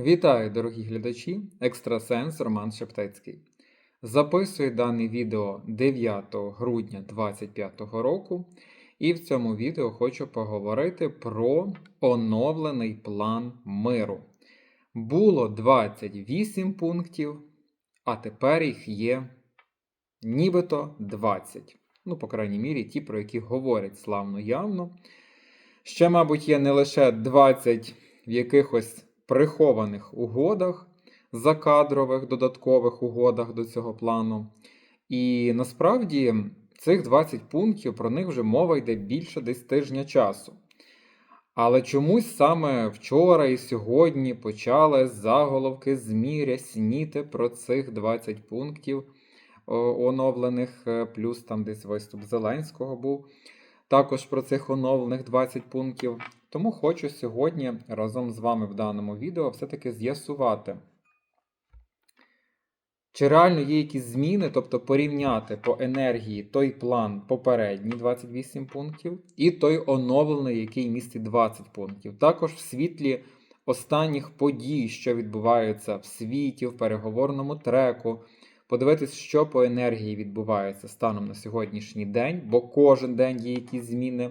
Вітаю, дорогі глядачі! Екстрасенс Роман Шептецький. Записую дане відео 9 грудня 2025 року, і в цьому відео хочу поговорити про оновлений план миру. Було 28 пунктів, а тепер їх є нібито 20. Ну, по крайній мірі, ті, про які говорять славно явно. Ще, мабуть, є не лише 20 в якихось прихованих угодах, закадрових додаткових угодах до цього плану. І насправді цих 20 пунктів про них вже мова йде більше десь тижня часу. Але чомусь саме вчора і сьогодні почали заголовки ЗМІ рясніти про цих 20 пунктів оновлених, е, плюс там десь виступ Зеленського був. Також про цих оновлених 20 пунктів. Тому хочу сьогодні разом з вами в даному відео все-таки з'ясувати, чи реально є якісь зміни, тобто порівняти по енергії той план попередній 28 пунктів, і той оновлений, який містить 20 пунктів. Також в світлі останніх подій, що відбуваються в світі, в переговорному треку. Подивитись, що по енергії відбувається станом на сьогоднішній день, бо кожен день є якісь зміни.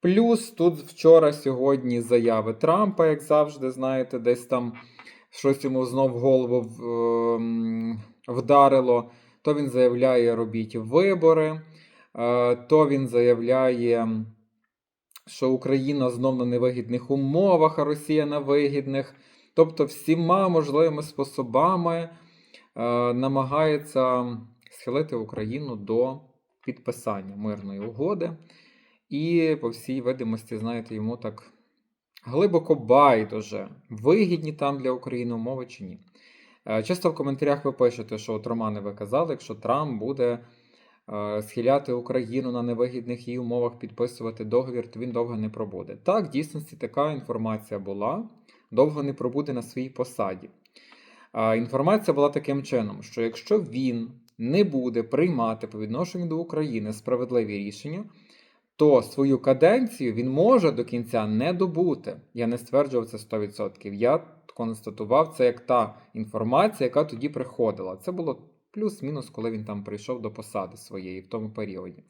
Плюс тут вчора, сьогодні заяви Трампа, як завжди, знаєте, десь там щось йому знов голову ем, вдарило. То він заявляє, робіть вибори, е, то він заявляє, що Україна знов на невигідних умовах, а Росія на вигідних. Тобто, всіма можливими способами е, намагається схилити Україну до підписання мирної угоди. І, по всій видимості, знаєте, йому так глибоко байдуже, вигідні там для України умови чи ні. Е, часто в коментарях ви пишете, що от Романе ви казали, якщо Трамп буде е, схиляти Україну на невигідних її умовах підписувати договір, то він довго не пробуде. Так, в дійсності така інформація була, довго не пробуде на своїй посаді. Інформація була таким чином, що якщо він не буде приймати по відношенню до України справедливі рішення, то свою каденцію він може до кінця не добути. Я не стверджував це 100%. Я констатував це як та інформація, яка тоді приходила. Це було плюс-мінус, коли він там прийшов до посади своєї в тому періоді.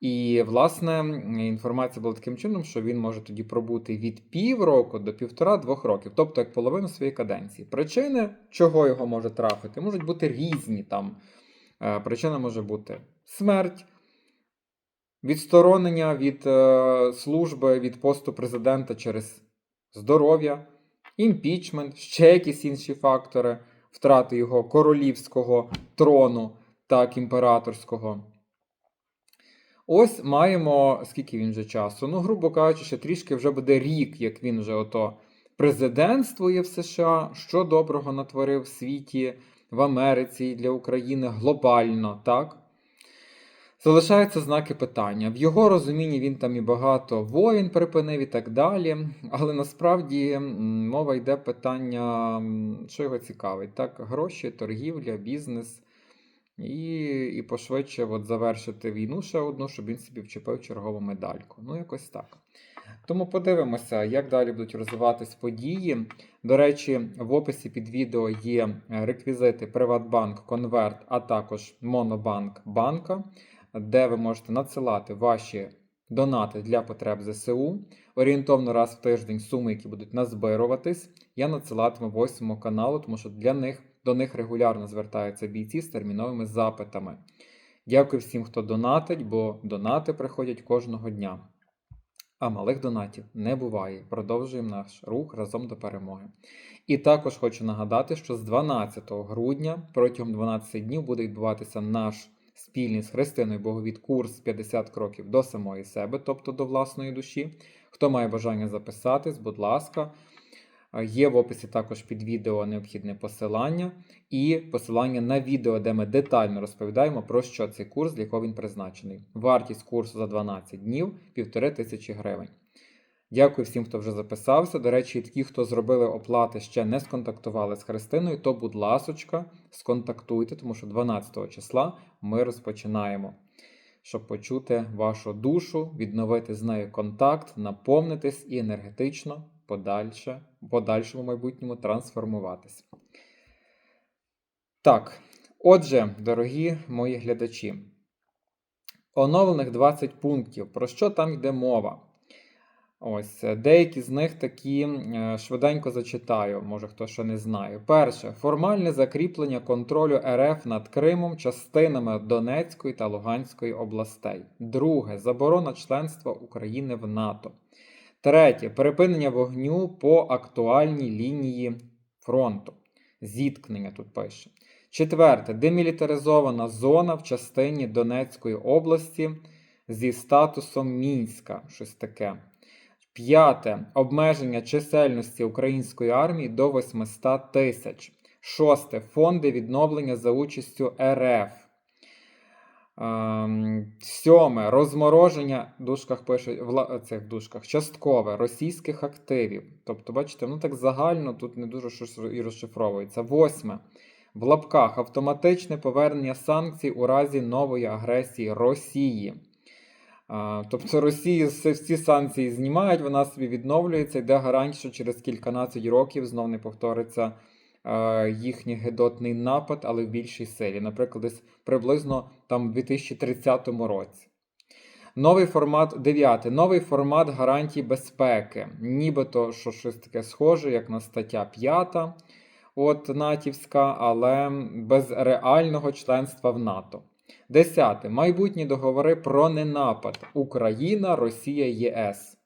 І, власне, інформація була таким чином, що він може тоді пробути від півроку до півтора-двох років, тобто як половину своєї каденції. Причини, чого його може трафити, можуть бути різні там. Е, причина може бути смерть, відсторонення від е, служби від посту президента через здоров'я, імпічмент, ще якісь інші фактори, втрати його королівського трону, так, імператорського. Ось маємо, скільки він вже часу. Ну, грубо кажучи, ще трішки вже буде рік, як він вже ото президентствує в США, що доброго натворив в світі, в Америці і для України глобально, так? Залишаються знаки питання. В його розумінні він там і багато воїн припинив і так далі. Але насправді мова йде питання, що його цікавить. Так, гроші, торгівля, бізнес. І і пошвидше от завершити війну ще одну, щоб він собі вчепив чергову медальку. Ну, якось так. Тому подивимося, як далі будуть розвиватись події. До речі, в описі під відео є реквізити Приватбанк, Конверт, а також Монобанк банка де ви можете надсилати ваші донати для потреб ЗСУ. Орієнтовно раз в тиждень суми, які будуть назбируватись, я надсилатиму восьмому каналу, тому що для них до них регулярно звертаються бійці з терміновими запитами. Дякую всім, хто донатить, бо донати приходять кожного дня. А малих донатів не буває. Продовжуємо наш рух разом до перемоги. І також хочу нагадати, що з 12 грудня протягом 12 днів буде відбуватися наш спільний з Христиною Боговід курс 50 кроків до самої себе, тобто до власної душі. Хто має бажання записатись, будь ласка. Є в описі також під відео необхідне посилання і посилання на відео, де ми детально розповідаємо, про що цей курс, для якого він призначений. Вартість курсу за 12 днів півтори тисячі гривень. Дякую всім, хто вже записався. До речі, ті, хто зробили оплати, ще не сконтактували з Христиною, то, будь ласочка, сконтактуйте, тому що 12 числа ми розпочинаємо, щоб почути вашу душу, відновити з нею контакт, наповнитись і енергетично подальше подальшому майбутньому трансформуватися. Так, отже, дорогі мої глядачі, оновлених 20 пунктів. Про що там йде мова? Ось е, деякі з них такі е, швиденько зачитаю, може хто ще не знає. Перше формальне закріплення контролю РФ над Кримом, частинами Донецької та Луганської областей. Друге заборона членства України в НАТО. Третє припинення вогню по актуальній лінії фронту. Зіткнення тут пише. Четверте демілітаризована зона в частині Донецької області зі статусом Мінська. Щось таке. П'яте. Обмеження чисельності української армії до 800 тисяч. Шосте. Фонди відновлення за участю РФ. Ем, Сьоме. Розмороження в дужках пише в цих дужках часткове російських активів. Тобто, бачите, ну так загально тут не дуже щось і розшифровується. Восьме. В лапках автоматичне повернення санкцій у разі нової агресії Росії. Тобто Росії всі санкції знімають, вона собі відновлюється, йде гарантія, що через кільканадцять років знов не повториться їхній гидотний напад, але в більшій силі. Наприклад, десь приблизно там в 2030 році. Новий формат 9. Новий формат гарантій безпеки. Нібито що щось таке схоже, як на стаття 5, от натівська, але без реального членства в НАТО. Десяте. Майбутні договори про ненапад Україна, Росія, ЄС.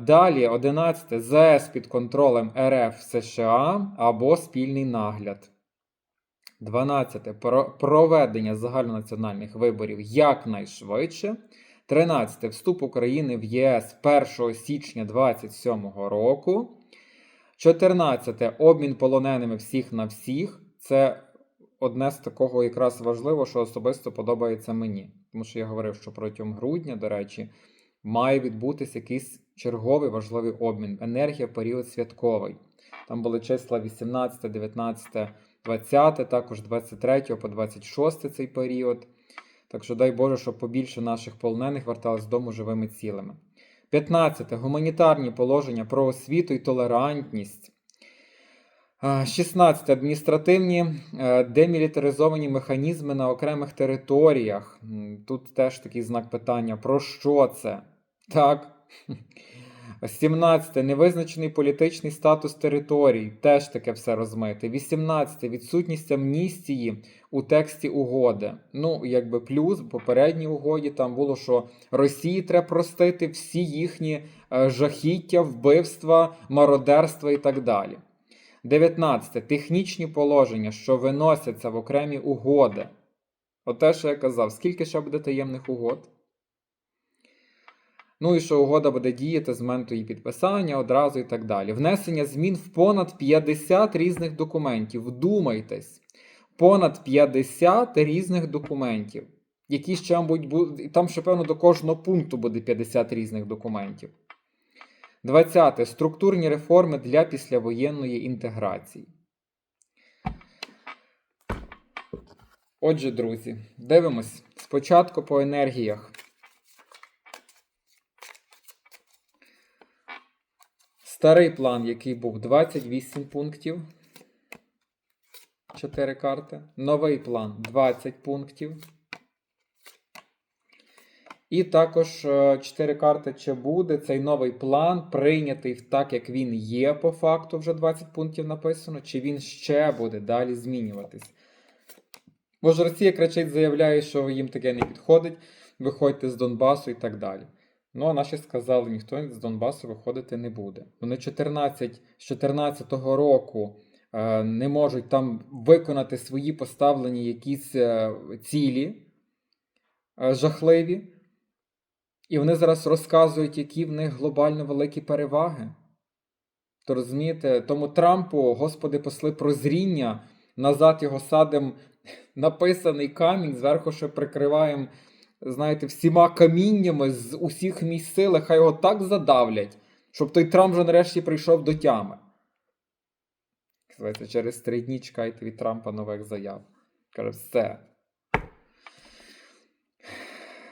Далі, 11. ЗС під контролем РФ США або спільний нагляд. 12. Про- Проведення загальнонаціональних виборів якнайшвидше. 13. Вступ України в ЄС 1 січня 2027 року. 14. Обмін полоненими всіх на всіх. Це одне з такого якраз важливо, що особисто подобається мені. Тому що я говорив, що протягом грудня, до речі, має відбутися якийсь черговий важливий обмін. Енергія в період святковий. Там були числа 18, 19, 20, також 23 по 26 цей період. Так що дай Боже, щоб побільше наших полонених вертались додому живими цілими. 15. Гуманітарні положення про освіту і толерантність. А, 16. Адміністративні е, демілітаризовані механізми на окремих територіях. Тут теж такий знак питання: про що це? Так. 17. Невизначений політичний статус територій. Теж таке все розмите. 18. Відсутність амністії у тексті угоди. Ну, якби плюс в попередній угоді там було, що Росії треба простити всі їхні е, жахіття, вбивства, мародерства і так далі. 19. Технічні положення, що виносяться в окремі угоди. Оте, що я казав, скільки ще буде таємних угод? Ну і що угода буде діяти з моменту її підписання одразу і так далі. Внесення змін в понад 50 різних документів. Вдумайтесь, понад 50 різних документів. Які ще, мабуть. Там ще, певно, до кожного пункту буде 50 різних документів. 20. Структурні реформи для післявоєнної інтеграції. Отже, друзі, дивимось спочатку по енергіях. Старий план, який був 28 пунктів. 4 карти. Новий план 20 пунктів. І також 4 карти чи буде цей новий план прийнятий так, як він є по факту, вже 20 пунктів написано, чи він ще буде далі змінюватись. Бо ж Росія кричить, заявляє, що їм таке не підходить, виходьте з Донбасу і так далі. Ну, а наші сказали, ніхто з Донбасу виходити не буде. Вони 14, з 14 року е, не можуть там виконати свої поставлені якісь е, цілі е, жахливі. І вони зараз розказують, які в них глобально великі переваги. То розумієте, тому Трампу, Господи, посли прозріння, назад його садим написаний камінь, зверху ще прикриваємо, знаєте, всіма каміннями з усіх місць сили, хай його так задавлять, щоб той Трамп вже нарешті прийшов до тями. Через три дні чекайте від Трампа нових заяв. Каже, все.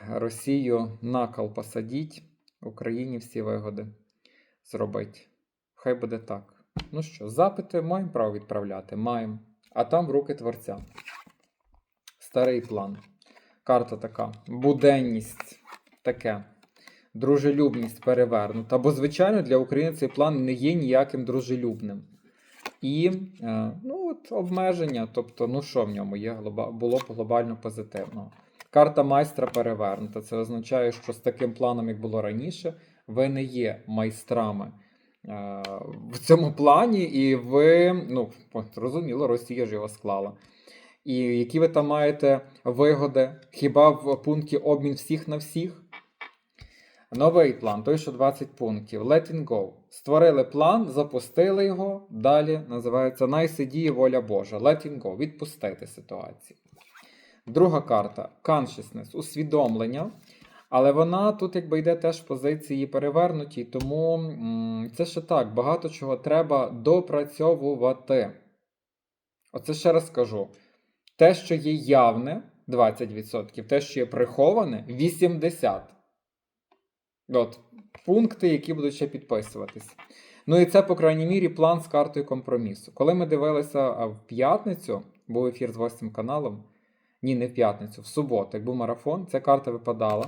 Росію на кол посадіть, Україні всі вигоди зробить. Хай буде так. Ну що, запити маємо право відправляти? Маємо. А там в руки творця. Старий план. Карта така. Буденність. Таке. Дружелюбність перевернута. Бо, звичайно, для України цей план не є ніяким дружелюбним. І е, ну, от, обмеження, тобто, ну що в ньому є було б глобально позитивного. Карта майстра перевернута. Це означає, що з таким планом, як було раніше, ви не є майстрами е, в цьому плані, і ви, ну, зрозуміло, Росія ж його склала. І які ви там маєте вигоди? Хіба в пункті обмін всіх на всіх? Новий план, той, що 20 пунктів. Letting go. Створили план, запустили його. Далі називається Найсидіє воля Божа. Letting go. Відпустити ситуацію. Друга карта consciousness, усвідомлення. Але вона тут якби йде теж в позиції перевернутій, тому це ще так, багато чого треба допрацьовувати. Оце ще раз скажу. Те, що є явне 20%, те, що є приховане 80%. От, пункти, які будуть ще підписуватись. Ну і це, по крайній мірі, план з картою компромісу. Коли ми дивилися в п'ятницю, був ефір з 8 каналом. Ні, не в п'ятницю, в суботу, як був марафон, ця карта випадала.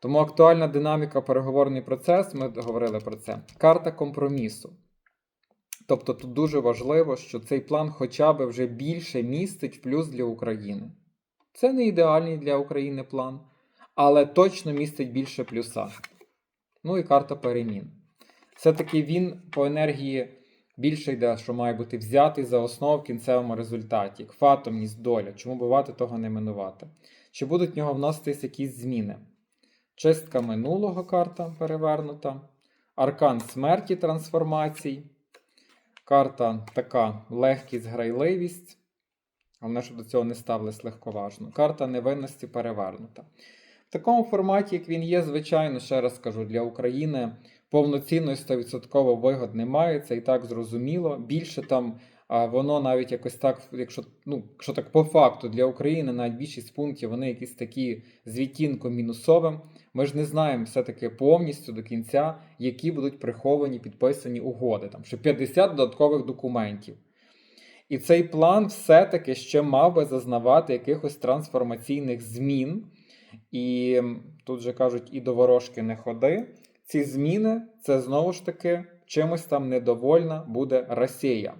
Тому актуальна динаміка, переговорний процес, ми говорили про це. Карта компромісу. Тобто тут дуже важливо, що цей план хоча б вже більше містить плюс для України. Це не ідеальний для України план, але точно містить більше плюса. Ну і карта перемін. Все-таки він по енергії більше йде, що має бути взятий за основу в кінцевому результаті. Кфатомність, доля. Чому бувати того не минувати? Чи будуть в нього вноситись якісь зміни? Чистка минулого карта перевернута. Аркан смерті трансформацій. Карта така легкість, грайливість. Головне, щоб до цього не ставились легковажно. Карта невинності перевернута. В такому форматі, як він є, звичайно, ще раз скажу, для України повноцінної 100% вигод немає, це і так зрозуміло. Більше там а, воно навіть якось так, якщо ну, якщо так по факту для України, навіть більшість пунктів вони якісь такі з відтінком мінусовим. Ми ж не знаємо все-таки повністю до кінця, які будуть приховані підписані угоди. Там що 50 додаткових документів. І цей план все-таки ще мав би зазнавати якихось трансформаційних змін. І тут же кажуть, і до ворожки не ходи. Ці зміни це знову ж таки чимось там недовольна буде Росія.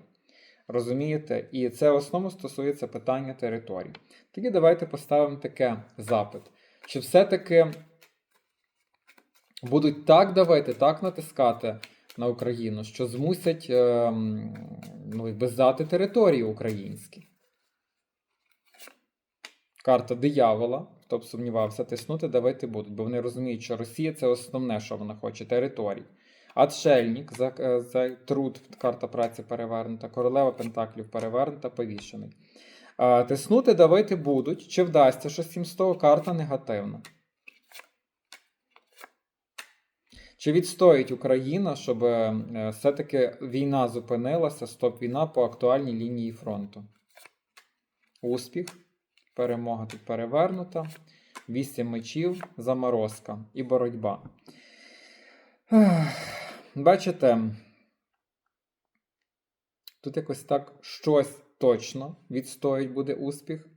Розумієте? І це в основному стосується питання територій. Тоді давайте поставимо таке запит. Чи все-таки будуть так давити, так натискати на Україну, що змусять е, ну, якби здати території українські? Карта диявола, хто б сумнівався, тиснути давити будуть, бо вони розуміють, що Росія це основне, що вона хоче територій. Отшельник, за, е, за труд, карта праці перевернута, королева Пентаклів перевернута, повішений. А, тиснути давити будуть. Чи вдасться, що 700 карта негативна? Чи відстоїть Україна, щоб е, все-таки війна зупинилася, стоп-війна по актуальній лінії фронту? Успіх. Перемога тут перевернута. Вісім мечів, заморозка і боротьба. Бачите, тут якось так щось точно відстоїть буде успіх,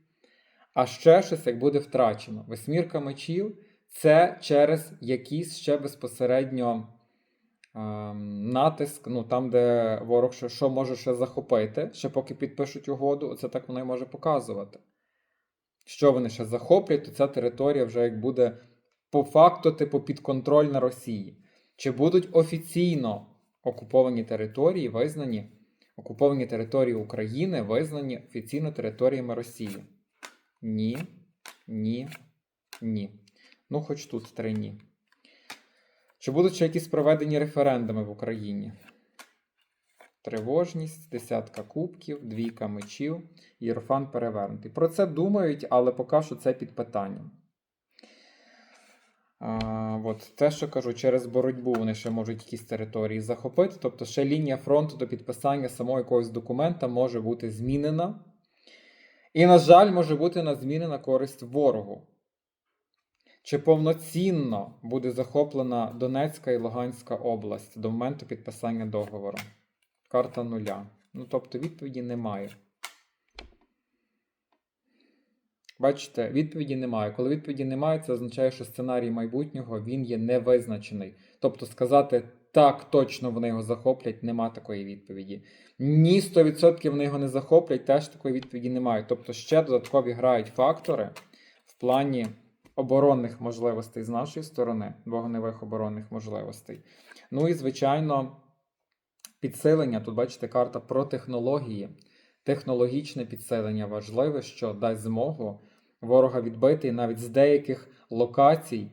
а ще щось як буде втрачено. Восьмірка мечів це через якийсь ще безпосередньо ем, натиск, ну там, де ворог що, що може ще захопити, ще поки підпишуть угоду, це так воно і може показувати. Що вони ще захоплять, то ця територія вже як буде по факту, типу, підконтрольна Росії. Чи будуть офіційно окуповані території визнані, окуповані території України визнані офіційно територіями Росії? Ні, ні, ні. Ну, хоч тут три ні. Чи будуть ще якісь проведені референдуми в Україні? Тривожність, десятка кубків, двійка мечів, Єрофан перевернутий. Про це думають, але поки що це під питанням. А, от, Те, що кажу, через боротьбу вони ще можуть якісь території захопити. Тобто, ще лінія фронту до підписання самого якогось документа може бути змінена. І, на жаль, може бути на зміни на користь ворогу. Чи повноцінно буде захоплена Донецька і Луганська область до моменту підписання договору? Карта нуля. Ну, тобто відповіді немає. Бачите, відповіді немає. Коли відповіді немає, це означає, що сценарій майбутнього він є невизначений. Тобто сказати так, точно вони його захоплять, нема такої відповіді. Ні, 100% вони його не захоплять, теж такої відповіді немає. Тобто ще додаткові грають фактори в плані оборонних можливостей з нашої сторони, вогневих оборонних можливостей. Ну і, звичайно, підсилення. Тут бачите, карта про технології. Технологічне підсилення важливе, що дасть змогу ворога відбити навіть з деяких локацій,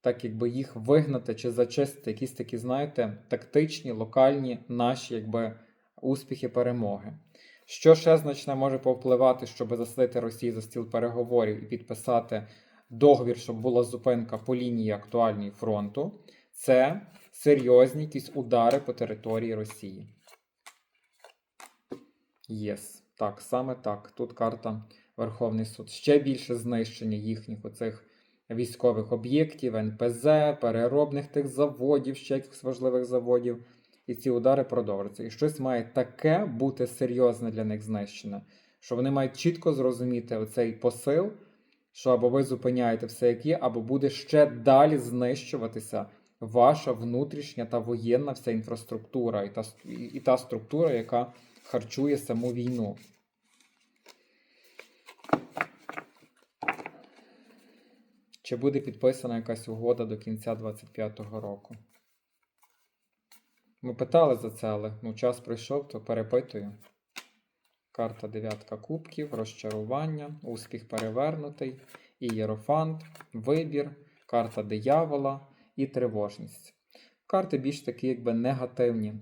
так якби їх вигнати чи зачистити, якісь такі, знаєте, тактичні, локальні наші якби, успіхи перемоги. Що ще значне може повпливати, щоб засадити Росію за стіл переговорів і підписати договір, щоб була зупинка по лінії актуальної фронту, це серйозні якісь удари по території Росії. Єс. Так, саме так. Тут карта Верховний суд. Ще більше знищення їхніх оцих військових об'єктів, НПЗ, переробних тих заводів, ще якихось важливих заводів. І ці удари продовжуються. І щось має таке бути серйозне для них знищене, що вони мають чітко зрозуміти оцей посил, що або ви зупиняєте все, як є, або буде ще далі знищуватися ваша внутрішня та воєнна вся інфраструктура і та, і, та структура, яка харчує саму війну. Чи буде підписана якась угода до кінця 25-го року? Ми питали за це, але ну, час прийшов, то перепитую. Карта дев'ятка кубків, розчарування, успіх перевернутий, ієрофант, вибір, карта диявола і тривожність. Карти більш такі, якби негативні.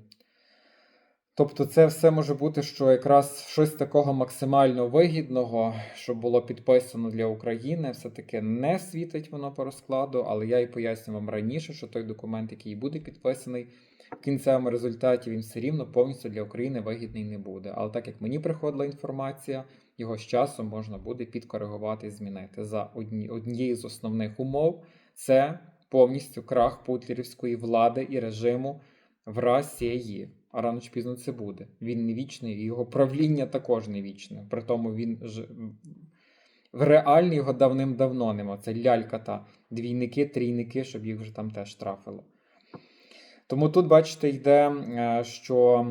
Тобто, це все може бути, що якраз щось такого максимально вигідного, що було підписано для України, все-таки не світить воно по розкладу, але я і поясню вам раніше, що той документ, який буде підписаний, в кінцевому результаті він все рівно повністю для України вигідний не буде. Але так як мені приходила інформація, його з часом можна буде підкоригувати і змінити. За одні, однією з основних умов це повністю крах путлерівської влади і режиму в Росії. А рано чи пізно це буде. Він не вічний, і його правління також не вічне. При тому він ж в реальні його давним-давно нема. Це лялька та двійники, трійники, щоб їх вже там теж трафило. Тому тут, бачите, йде, е, що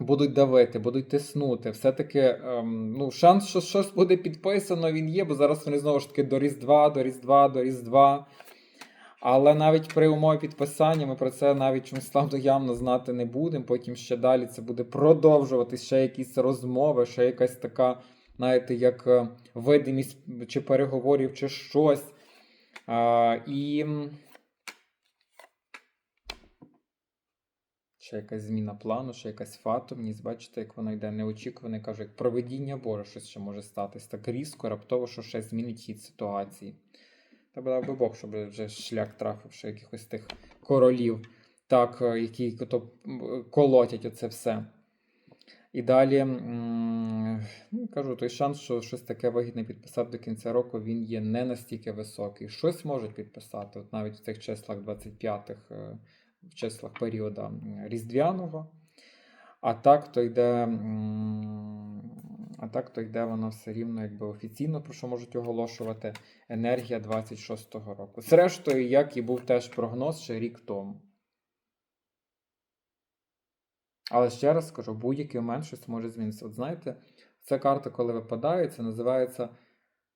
будуть давити, будуть тиснути. Все-таки ем, ну, шанс, що щось буде підписано, він є, бо зараз вони знову ж таки до Різдва, до Різдва, до Різдва. Але навіть при умові підписання ми про це навіть чомусь славно явно знати не будемо. Потім ще далі це буде продовжувати ще якісь розмови, ще якась така, знаєте, як е, видимість чи переговорів, чи щось. А, І ще якась зміна плану, ще якась фатомність. Бачите, як воно йде неочікуване, кажу, як проведіння Боже, щось ще може статись. Так різко, раптово, що ще змінить хід ситуації. Та дав би Бог, щоб вже шлях трафив ще якихось тих королів, так, е, які то колотять оце все. І далі ну, кажу, той шанс, що щось таке вигідне підписати до кінця року, він є не настільки високий. Щось можуть підписати, от навіть в цих числах 25-х, е, в числах періоду м, Різдвяного. А так то йде. А так то йде воно все рівно, якби офіційно, про що можуть оголошувати енергія 26-го року. Зрештою, як і був теж прогноз ще рік тому. Але ще раз скажу, будь-який момент щось може змінитися. От знаєте, ця карта, коли випадає, це називається,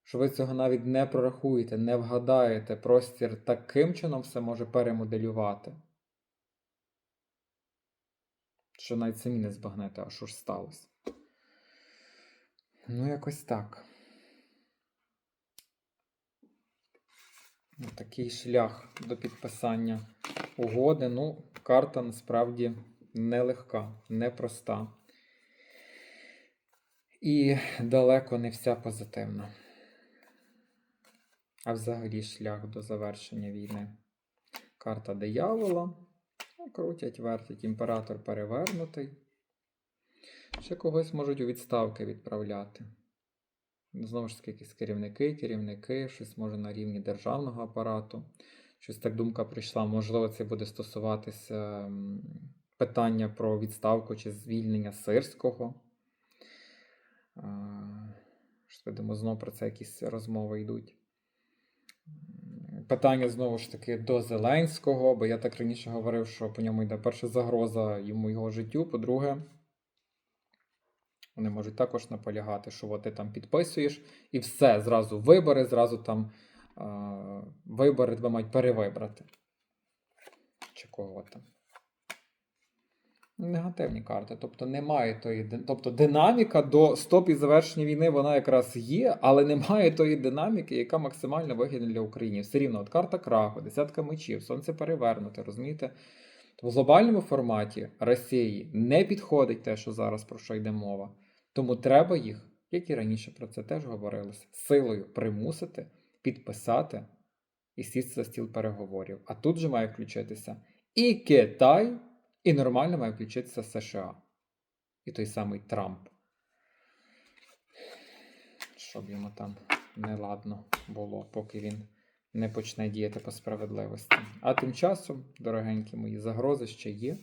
що ви цього навіть не прорахуєте, не вгадаєте. Простір таким чином все може перемоделювати. Що навіть самі не збагнете, а що ж сталося. Ну, якось так. Такий шлях до підписання угоди. Ну, карта насправді нелегка, непроста. І далеко не вся позитивна. А взагалі шлях до завершення війни. Карта диявола. Крутять, вертять, імператор перевернутий. Ще когось можуть у відставки відправляти. Знову ж таки, якісь керівники, керівники, щось може на рівні державного апарату. Щось так думка прийшла. Можливо, це буде стосуватися питання про відставку чи звільнення сирського. Що видимо, знову про це якісь розмови йдуть. Питання знову ж таки до Зеленського, бо я так раніше говорив, що по ньому йде перша загроза йому його життю. По-друге, вони можуть також наполягати, що от ти там підписуєш, і все, зразу вибори, зразу там е, вибори тебе мають перевибрати. Чи кого там. Негативні карти. Тобто немає тої. Тобто динаміка до стоп і завершення війни вона якраз є, але немає тої динаміки, яка максимально вигідна для України. Все рівно, от карта краху, десятка мечів, сонце перевернуте, розумієте? В глобальному форматі Росії не підходить те, що зараз про що йде мова. Тому треба їх, як і раніше про це теж говорилося, силою примусити, підписати і сісти за стіл переговорів. А тут же має включитися і Китай, і нормально має включитися США. І той самий Трамп. Щоб йому там неладно було, поки він не почне діяти по справедливості. А тим часом, дорогенькі мої, загрози ще є.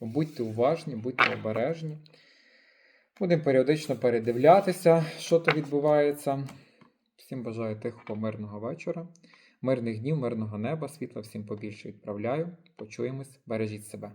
Будьте уважні, будьте обережні. Будемо періодично передивлятися, що то відбувається. Всім бажаю тихого, мирного вечора, мирних днів, мирного неба, світла всім побільше відправляю. Почуємось, бережіть себе.